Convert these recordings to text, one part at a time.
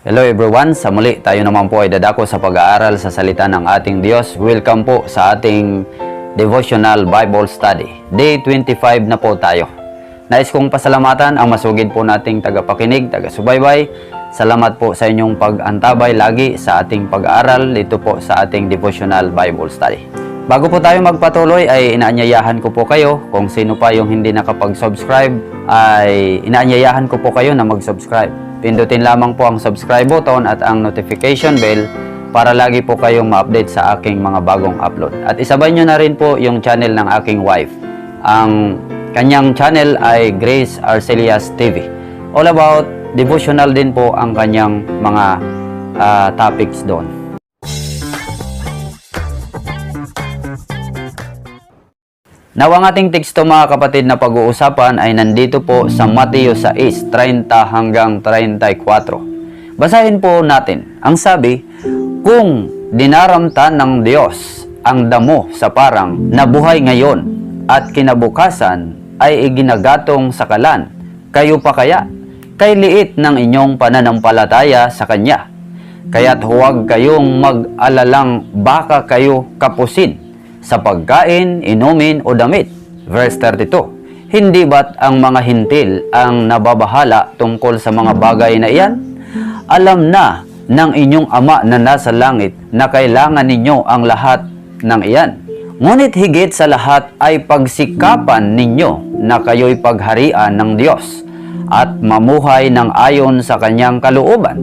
Hello everyone, sa muli tayo naman po ay dadako sa pag-aaral sa salita ng ating Diyos. Welcome po sa ating devotional Bible study. Day 25 na po tayo. Nais kong pasalamatan ang masugid po nating tagapakinig, taga-subaybay. Salamat po sa inyong pag-antabay lagi sa ating pag-aaral dito po sa ating devotional Bible study. Bago po tayo magpatuloy ay inaanyayahan ko po kayo kung sino pa yung hindi nakapag-subscribe ay inaanyayahan ko po kayo na mag-subscribe. Pindutin lamang po ang subscribe button at ang notification bell para lagi po kayong ma-update sa aking mga bagong upload. At isabay nyo na rin po yung channel ng aking wife. Ang kanyang channel ay Grace Arcelias TV. All about devotional din po ang kanyang mga ah, topics doon. Now, ang ating teksto mga kapatid na pag-uusapan ay nandito po sa Mateo 6:30 hanggang 34. Basahin po natin. Ang sabi, Kung dinaramtan ng Diyos ang damo sa parang na buhay ngayon at kinabukasan ay iginagatong sa kalan, kayo pa kaya? Kay liit ng inyong pananampalataya sa Kanya. Kaya't huwag kayong mag-alalang baka kayo kapusin sa pagkain, inumin o damit. Verse 32. Hindi ba't ang mga hintil ang nababahala tungkol sa mga bagay na iyan? Alam na ng inyong ama na nasa langit na kailangan ninyo ang lahat ng iyan. Ngunit higit sa lahat ay pagsikapan ninyo na kayo'y pagharian ng Diyos at mamuhay ng ayon sa kanyang kalooban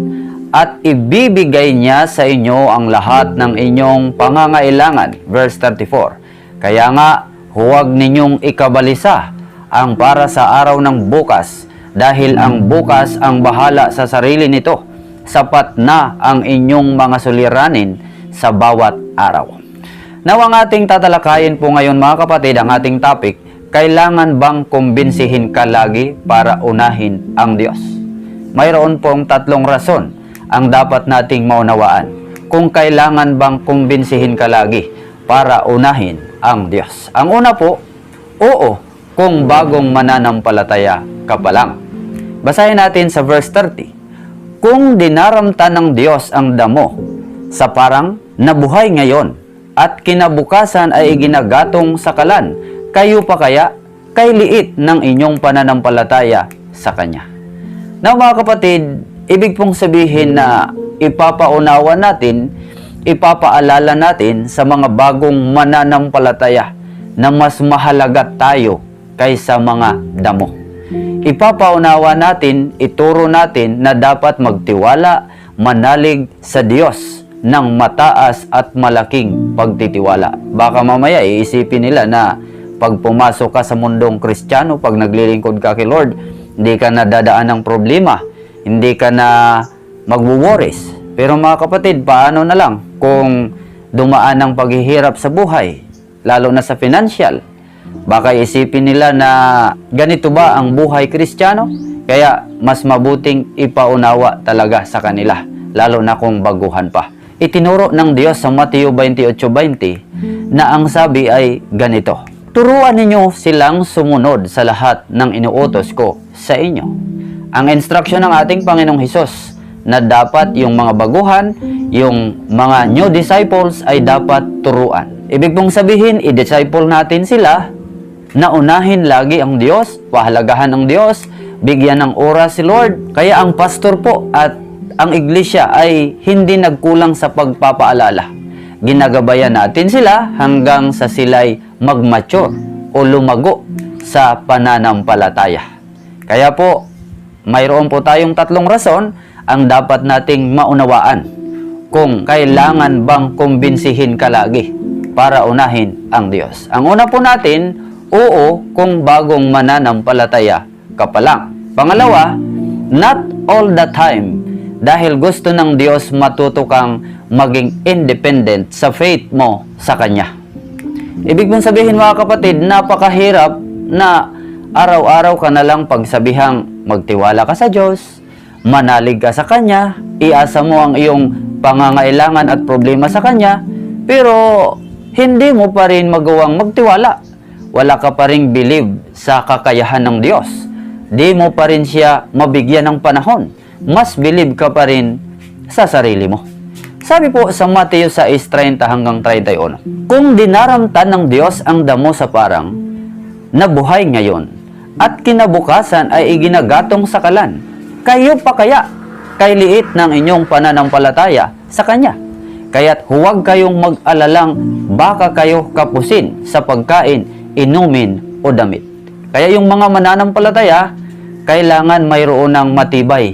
at ibibigay niya sa inyo ang lahat ng inyong pangangailangan. Verse 34. Kaya nga, huwag ninyong ikabalisa ang para sa araw ng bukas dahil ang bukas ang bahala sa sarili nito. Sapat na ang inyong mga suliranin sa bawat araw. Now, ang ating tatalakayin po ngayon mga kapatid, ang ating topic, kailangan bang kumbinsihin ka lagi para unahin ang Diyos? Mayroon pong tatlong rason ang dapat nating maunawaan kung kailangan bang kumbinsihin ka lagi para unahin ang Diyos. Ang una po, oo, kung bagong mananampalataya ka pa lang. Basahin natin sa verse 30. Kung dinaramtan ng Diyos ang damo sa parang nabuhay ngayon at kinabukasan ay ginagatong sa kalan, kayo pa kaya kay liit ng inyong pananampalataya sa Kanya. Now mga kapatid, ibig pong sabihin na ipapaunawa natin, ipapaalala natin sa mga bagong mananampalataya na mas mahalaga tayo kaysa mga damo. Ipapaunawa natin, ituro natin na dapat magtiwala, manalig sa Diyos ng mataas at malaking pagtitiwala. Baka mamaya iisipin nila na pag pumasok ka sa mundong kristyano, pag naglilingkod ka kay Lord, hindi ka na dadaan ng problema, hindi ka na magwo-worries. Pero mga kapatid, paano na lang kung dumaan ng paghihirap sa buhay, lalo na sa financial? Baka isipin nila na ganito ba ang buhay kristyano? Kaya mas mabuting ipaunawa talaga sa kanila, lalo na kung baguhan pa. Itinuro ng Diyos sa Mateo 28.20 na ang sabi ay ganito, Turuan ninyo silang sumunod sa lahat ng inuutos ko sa inyo. Ang instruction ng ating Panginoong Hesus na dapat yung mga baguhan, yung mga new disciples ay dapat turuan. Ibig pong sabihin, i-disciple natin sila na unahin lagi ang Diyos, pahalagahan ang Diyos, bigyan ng oras si Lord. Kaya ang pastor po at ang iglesia ay hindi nagkulang sa pagpapaalala. Ginagabayan natin sila hanggang sa sila'y mag-mature o lumago sa pananampalataya. Kaya po, mayroon po tayong tatlong rason ang dapat nating maunawaan kung kailangan bang kumbinsihin ka lagi para unahin ang Diyos. Ang una po natin, oo kung bagong mananampalataya ka pa lang. Pangalawa, not all the time dahil gusto ng Diyos matuto kang maging independent sa faith mo sa Kanya. Ibig mong sabihin mga kapatid, napakahirap na araw-araw ka na lang pagsabihang magtiwala ka sa Diyos, manalig ka sa Kanya, iasa mo ang iyong pangangailangan at problema sa Kanya, pero hindi mo pa rin magawang magtiwala. Wala ka pa rin believe sa kakayahan ng Diyos. Di mo pa rin siya mabigyan ng panahon. Mas believe ka pa rin sa sarili mo. Sabi po sa Mateo 6:30 hanggang 31, Kung dinaramtan ng Diyos ang damo sa parang, na buhay ngayon, at kinabukasan ay iginagatong sa kalan, kayo pa kaya kay liit ng inyong pananampalataya sa Kanya? Kaya't huwag kayong mag-alalang baka kayo kapusin sa pagkain, inumin o damit. Kaya yung mga mananampalataya, kailangan mayroon ng matibay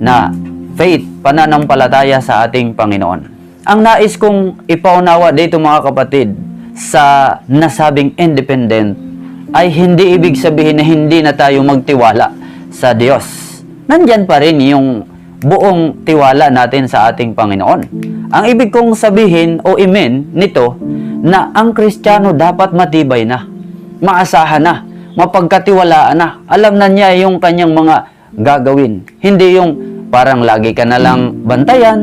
na faith, pananampalataya sa ating Panginoon. Ang nais kong ipaunawa dito mga kapatid sa nasabing independent ay hindi ibig sabihin na hindi na tayo magtiwala sa Diyos. Nandyan pa rin yung buong tiwala natin sa ating Panginoon. Ang ibig kong sabihin o imen nito na ang Kristiyano dapat matibay na, maasahan na, mapagkatiwalaan na. Alam na niya yung kanyang mga gagawin. Hindi yung parang lagi ka na lang bantayan,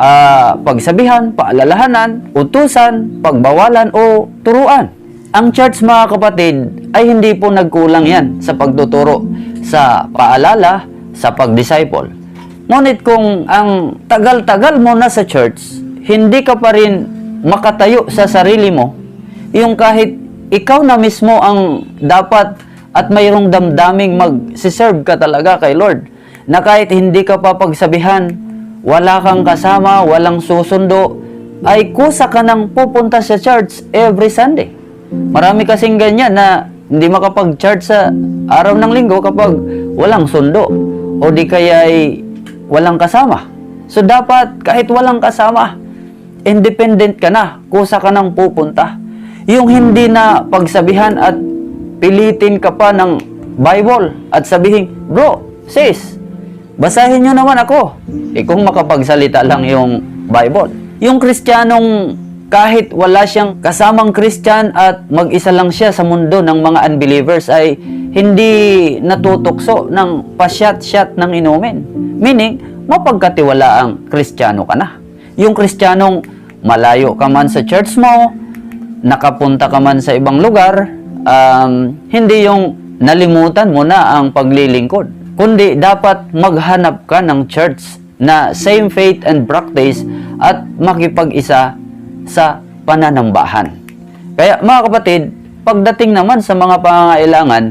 ah, pagsabihan, paalalahanan, utusan, pagbawalan o turuan. Ang church mga kapatid ay hindi po nagkulang yan sa pagtuturo, sa paalala, sa pag-disciple. Ngunit kung ang tagal-tagal mo na sa church, hindi ka pa rin makatayo sa sarili mo, yung kahit ikaw na mismo ang dapat at mayroong damdaming mag-serve ka talaga kay Lord, na kahit hindi ka pa pagsabihan, wala kang kasama, walang susundo, ay kusa ka nang pupunta sa church every Sunday. Marami kasing ganyan na hindi makapag-church sa araw ng linggo kapag walang sundo o di kaya ay walang kasama. So dapat kahit walang kasama, independent ka na, kusa ka nang pupunta. Yung hindi na pagsabihan at pilitin ka pa ng Bible at sabihin, bro, sis, basahin nyo naman ako. Eh kung makapagsalita lang yung Bible. Yung kristyanong kahit wala siyang kasamang Christian at mag-isa lang siya sa mundo ng mga unbelievers ay hindi natutokso ng pasyat-syat ng inumin. Meaning, mapagkatiwala ang Kristiyano ka na. Yung Kristiyanong malayo ka man sa church mo, nakapunta ka man sa ibang lugar, um, hindi yung nalimutan mo na ang paglilingkod. Kundi dapat maghanap ka ng church na same faith and practice at makipag-isa sa pananambahan. Kaya mga kapatid, pagdating naman sa mga pangangailangan,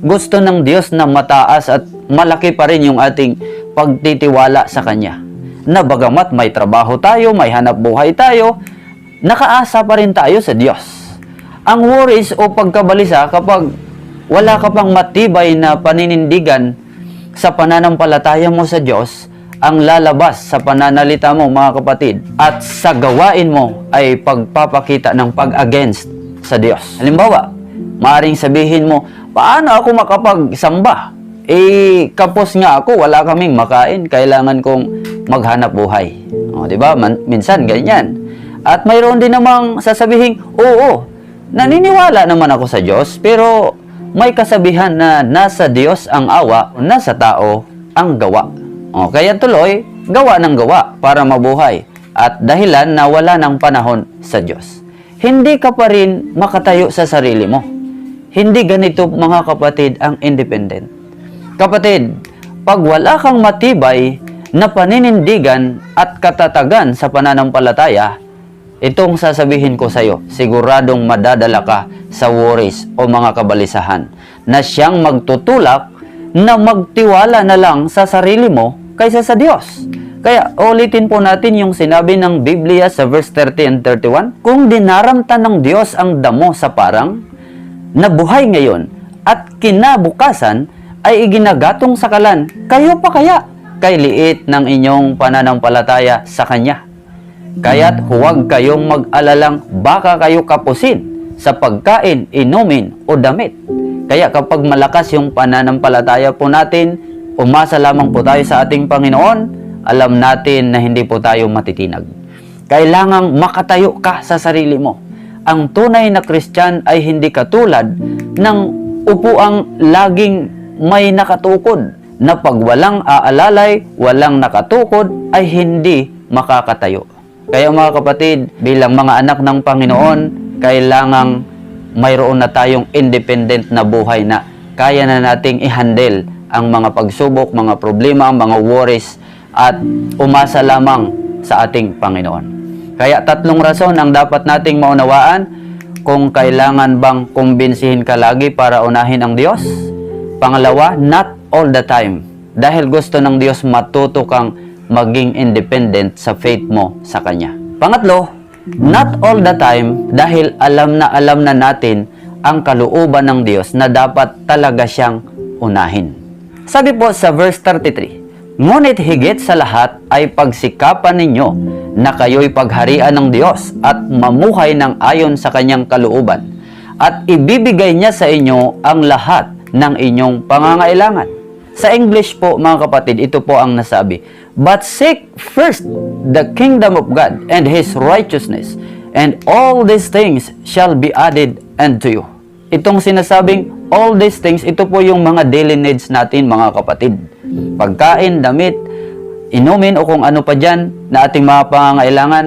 gusto ng Diyos na mataas at malaki pa rin yung ating pagtitiwala sa Kanya. Na bagamat may trabaho tayo, may hanap buhay tayo, nakaasa pa rin tayo sa Diyos. Ang worries o pagkabalisa kapag wala ka pang matibay na paninindigan sa pananampalataya mo sa Diyos, ang lalabas sa pananalita mo mga kapatid at sa gawain mo ay pagpapakita ng pag-against sa Diyos. Halimbawa, maaring sabihin mo, paano ako makapagsamba? Eh, kapos nga ako, wala kaming makain, kailangan kong maghanap buhay. O, di ba? Minsan ganyan. At mayroon din namang sasabihin, oo, naniniwala naman ako sa Diyos, pero may kasabihan na nasa Diyos ang awa, nasa tao ang gawa. O, kaya tuloy, gawa ng gawa para mabuhay at dahilan na wala ng panahon sa Diyos. Hindi ka pa rin makatayo sa sarili mo. Hindi ganito mga kapatid ang independent. Kapatid, pag wala kang matibay na paninindigan at katatagan sa pananampalataya, itong sasabihin ko sa iyo, siguradong madadala ka sa worries o mga kabalisahan na siyang magtutulak na magtiwala na lang sa sarili mo kaysa sa Diyos. Kaya ulitin po natin yung sinabi ng Biblia sa verse 30 and 31. Kung dinaramtan ng Diyos ang damo sa parang, na buhay ngayon at kinabukasan ay iginagatong sa kalan, kayo pa kaya kay liit ng inyong pananampalataya sa Kanya. Kaya't huwag kayong mag-alalang baka kayo kapusin sa pagkain, inumin o damit. Kaya kapag malakas yung pananampalataya po natin, umasa lamang po tayo sa ating Panginoon, alam natin na hindi po tayo matitinag. Kailangang makatayo ka sa sarili mo. Ang tunay na Kristyan ay hindi katulad ng upuang laging may nakatukod na pag walang aalalay, walang nakatukod ay hindi makakatayo. Kaya mga kapatid, bilang mga anak ng Panginoon, kailangang mayroon na tayong independent na buhay na kaya na nating i-handle ang mga pagsubok, mga problema, mga worries at umasa lamang sa ating Panginoon. Kaya tatlong rason ang dapat nating maunawaan kung kailangan bang kumbinsihin ka lagi para unahin ang Diyos. Pangalawa, not all the time. Dahil gusto ng Diyos matuto kang maging independent sa faith mo sa Kanya. Pangatlo, not all the time dahil alam na alam na natin ang kalooban ng Diyos na dapat talaga siyang unahin. Sabi po sa verse 33, Ngunit higit sa lahat ay pagsikapan ninyo na kayo'y pagharian ng Diyos at mamuhay ng ayon sa kanyang kalooban at ibibigay niya sa inyo ang lahat ng inyong pangangailangan. Sa English po mga kapatid, ito po ang nasabi, But seek first the kingdom of God and His righteousness, and all these things shall be added unto you. Itong sinasabing all these things, ito po yung mga daily needs natin mga kapatid. Pagkain, damit, inumin o kung ano pa dyan na ating mga pangangailangan.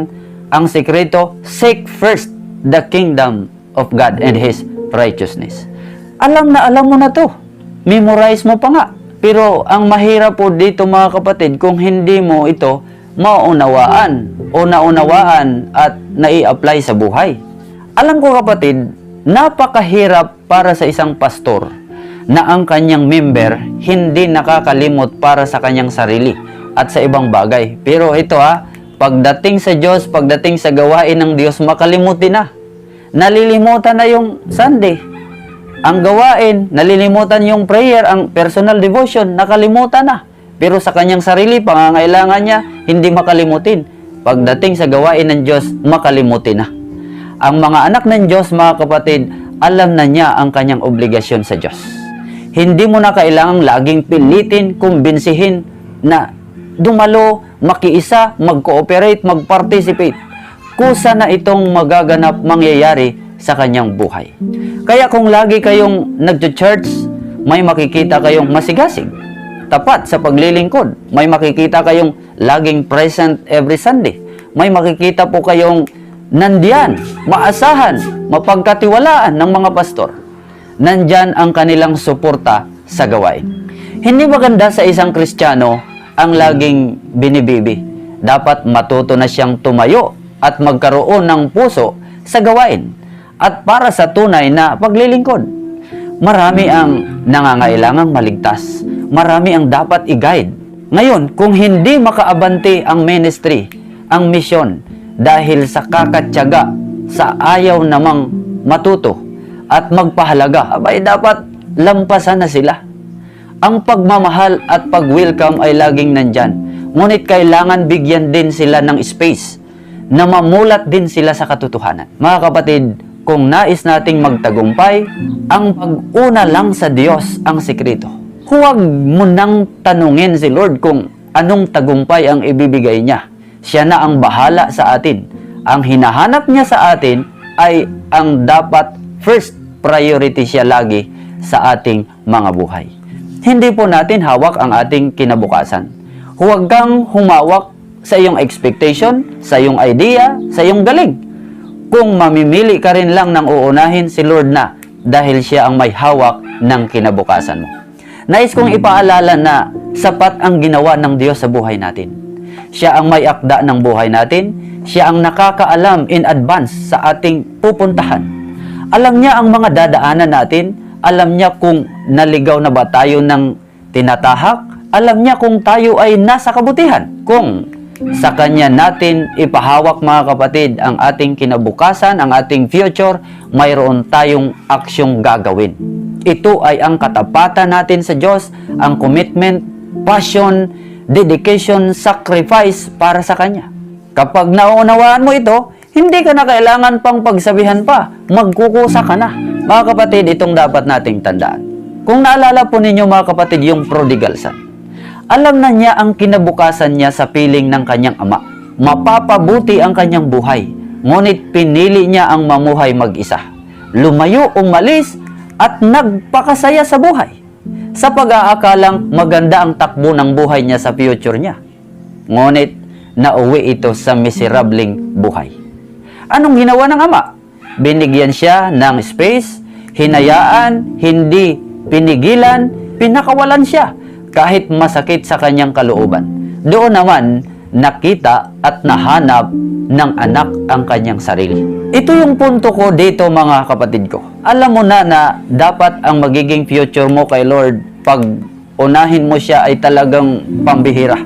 Ang sekreto, seek first the kingdom of God and His righteousness. Alam na alam mo na to. Memorize mo pa nga. Pero ang mahirap po dito mga kapatid, kung hindi mo ito maunawaan o naunawaan at nai-apply sa buhay. Alam ko kapatid, napakahirap para sa isang pastor na ang kanyang member hindi nakakalimot para sa kanyang sarili at sa ibang bagay. Pero ito ha, pagdating sa Diyos, pagdating sa gawain ng Diyos, makalimutin na. Nalilimutan na yung Sunday. Ang gawain, nalilimutan yung prayer, ang personal devotion, nakalimutan na. Pero sa kanyang sarili, pangangailangan niya, hindi makalimutin. Pagdating sa gawain ng Diyos, makalimutin na. Ang mga anak ng Diyos, mga kapatid, alam na niya ang kanyang obligasyon sa Diyos. Hindi mo na kailangang laging pilitin, kumbinsihin na dumalo, makiisa, mag-cooperate, mag-participate. Kusa na itong magaganap mangyayari sa kanyang buhay. Kaya kung lagi kayong nagjo-church, may makikita kayong masigasig. Tapat sa paglilingkod. May makikita kayong laging present every Sunday. May makikita po kayong nandiyan, maasahan, mapagkatiwalaan ng mga pastor. Nandyan ang kanilang suporta sa gawain. Hindi maganda sa isang Kristiyano ang laging binibibi. Dapat matuto na siyang tumayo at magkaroon ng puso sa gawain at para sa tunay na paglilingkod. Marami ang nangangailangang maligtas. Marami ang dapat i-guide. Ngayon, kung hindi makaabante ang ministry, ang misyon, dahil sa kakatyaga, sa ayaw namang matuto at magpahalaga, abay dapat lampasan na sila. Ang pagmamahal at pag-welcome ay laging nandyan. Ngunit kailangan bigyan din sila ng space na mamulat din sila sa katotohanan. Mga kapatid, kung nais nating magtagumpay, ang pag-una lang sa Diyos ang sikreto. Huwag mo nang tanungin si Lord kung anong tagumpay ang ibibigay niya. Siya na ang bahala sa atin. Ang hinahanap niya sa atin ay ang dapat first priority siya lagi sa ating mga buhay. Hindi po natin hawak ang ating kinabukasan. Huwag kang humawak sa iyong expectation, sa iyong idea, sa iyong galing. Kung mamimili ka rin lang ng uunahin si Lord na dahil siya ang may hawak ng kinabukasan mo. Nais kong ipaalala na sapat ang ginawa ng Diyos sa buhay natin. Siya ang may akda ng buhay natin. Siya ang nakakaalam in advance sa ating pupuntahan. Alam niya ang mga dadaanan natin. Alam niya kung naligaw na ba tayo ng tinatahak. Alam niya kung tayo ay nasa kabutihan. Kung sa Kanya natin ipahawak mga kapatid ang ating kinabukasan, ang ating future, mayroon tayong aksyong gagawin. Ito ay ang katapatan natin sa Diyos, ang commitment, passion, dedication, sacrifice para sa Kanya. Kapag nauunawaan mo ito, hindi ka na kailangan pang pagsabihan pa, magkukusa ka na. Mga kapatid, itong dapat nating tandaan. Kung naalala po ninyo mga kapatid yung prodigal son, alam na niya ang kinabukasan niya sa piling ng kanyang ama. Mapapabuti ang kanyang buhay, ngunit pinili niya ang mamuhay mag-isa. Lumayo, umalis, at nagpakasaya sa buhay. Sa pag-aakalang maganda ang takbo ng buhay niya sa future niya. Ngunit, nauwi ito sa miserableng buhay. Anong ginawa ng ama? Binigyan siya ng space, hinayaan, hindi pinigilan, pinakawalan siya kahit masakit sa kanyang kalooban. doon naman nakita at nahanap ng anak ang kanyang sarili. Ito yung punto ko dito mga kapatid ko. Alam mo na na dapat ang magiging future mo kay Lord pag unahin mo siya ay talagang pambihira.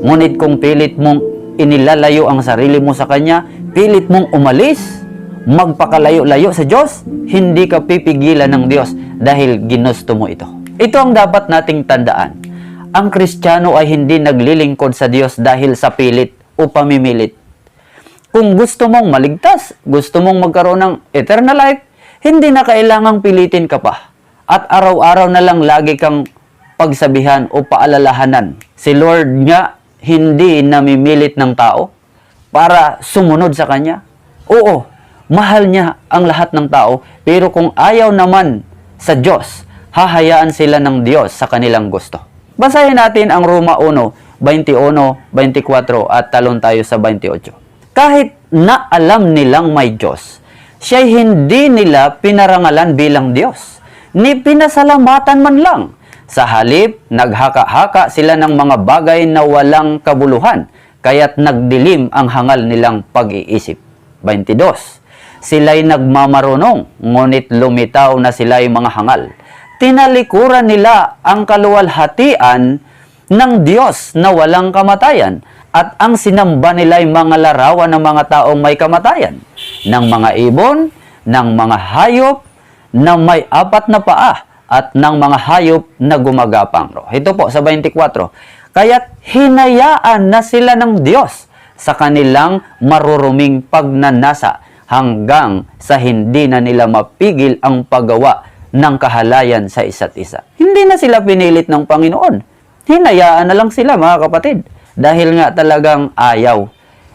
Ngunit kung pilit mong inilalayo ang sarili mo sa Kanya, pilit mong umalis, magpakalayo-layo sa Diyos, hindi ka pipigilan ng Diyos dahil ginusto mo ito. Ito ang dapat nating tandaan. Ang Kristiyano ay hindi naglilingkod sa Diyos dahil sa pilit o pamimilit. Kung gusto mong maligtas, gusto mong magkaroon ng eternal life, hindi na kailangang pilitin ka pa. At araw-araw na lang lagi kang pagsabihan o paalalahanan. Si Lord nga hindi namimilit ng tao para sumunod sa Kanya. Oo, mahal niya ang lahat ng tao, pero kung ayaw naman sa Diyos, hahayaan sila ng Diyos sa kanilang gusto. Basahin natin ang Roma 1, 21, 24 at talon tayo sa 28. Kahit na alam nilang may Diyos, siya'y hindi nila pinarangalan bilang Diyos, ni pinasalamatan man lang. Sa halip, naghaka-haka sila ng mga bagay na walang kabuluhan, kaya't nagdilim ang hangal nilang pag-iisip. 22. Sila'y nagmamarunong, ngunit lumitaw na sila'y mga hangal. Tinalikuran nila ang kaluwalhatian ng Diyos na walang kamatayan at ang sinamba nila'y mga larawan ng mga taong may kamatayan, ng mga ibon, ng mga hayop na may apat na paa at ng mga hayop na gumagapang. Ito po sa 24. Kaya't hinayaan na sila ng Diyos sa kanilang maruruming pagnanasa hanggang sa hindi na nila mapigil ang paggawa ng kahalayan sa isa't isa. Hindi na sila pinilit ng Panginoon. Hinayaan na lang sila mga kapatid dahil nga talagang ayaw.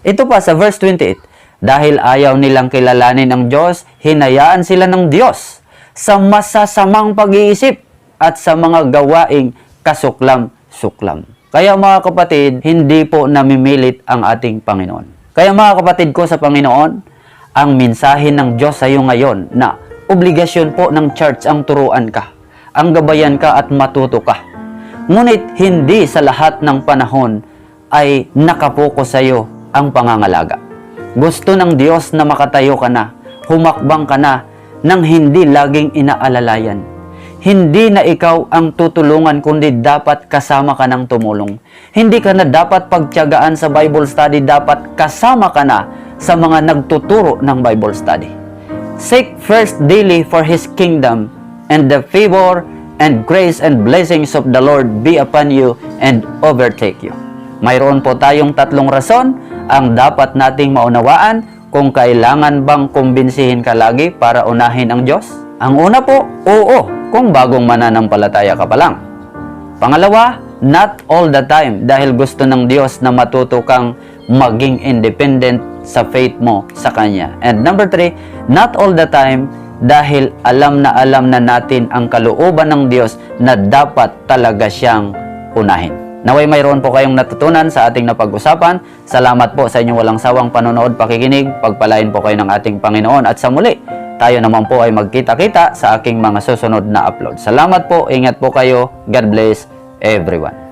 Ito pa sa verse 28. Dahil ayaw nilang kilalanin ang Diyos, hinayaan sila ng Diyos sa masasamang pag-iisip at sa mga gawaing kasuklam-suklam. Kaya mga kapatid, hindi po namimilit ang ating Panginoon. Kaya mga kapatid ko sa Panginoon, ang mensahe ng Diyos sa iyo ngayon na obligasyon po ng church ang turuan ka, ang gabayan ka at matuto ka. Ngunit hindi sa lahat ng panahon ay nakapokus sa iyo ang pangangalaga. Gusto ng Diyos na makatayo ka na, humakbang ka na, nang hindi laging inaalalayan. Hindi na ikaw ang tutulungan kundi dapat kasama ka ng tumulong. Hindi ka na dapat pagtiyagaan sa Bible study, dapat kasama ka na sa mga nagtuturo ng Bible study. Seek first daily for His kingdom and the favor and grace and blessings of the Lord be upon you and overtake you. Mayroon po tayong tatlong rason ang dapat nating maunawaan kung kailangan bang kumbinsihin ka lagi para unahin ang Diyos. Ang una po, oo, kung bagong mananampalataya ka pa lang. Pangalawa, not all the time dahil gusto ng Diyos na matuto kang maging independent sa faith mo sa Kanya. And number three, not all the time dahil alam na alam na natin ang kalooban ng Diyos na dapat talaga siyang unahin. Naway mayroon po kayong natutunan sa ating napag-usapan. Salamat po sa inyong walang sawang panonood, pakikinig. Pagpalain po kayo ng ating Panginoon. At sa muli, tayo naman po ay magkita-kita sa aking mga susunod na upload. Salamat po, ingat po kayo. God bless everyone.